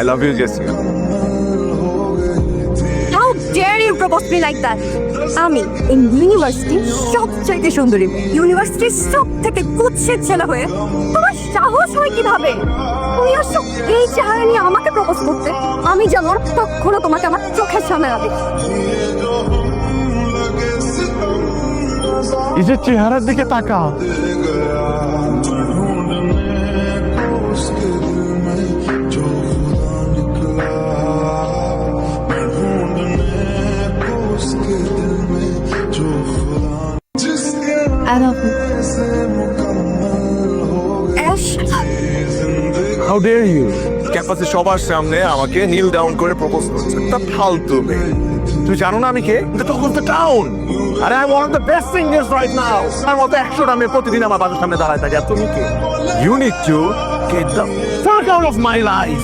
I love you, Jessica. How dare you propose me like that আমি এই university সবচাইতে সুন্দরী ইউনিভার্সিটির সব থেকে কুৎসিত ছেলে হয়ে তোমার সাহস হয় কীভাবে? তুমি আসছো এই চেহারা নিয়ে আমাকে প্রপোজ করতে। আমি যেমন তখনও তোমাকে আমার চোখের সামনে না দেখি। নিজের চেহারার দিকে তাকা হাউ ডেয়ার ইউ ক্যাম্পাসে সবার সামনে আমাকে নীল ডাউন করে প্রপোজ করছে। তা ফালতু মেয়ে। তুই জানো না আমি কে? টক অফ দ্য টাউন আরে I one of the best singers right now তার মতো একশোটা মেয়ে প্রতিদিন আমার বাসার সামনে দাঁড়ায় থাকে। আর তুমি কে? You need to get the fuck out of my life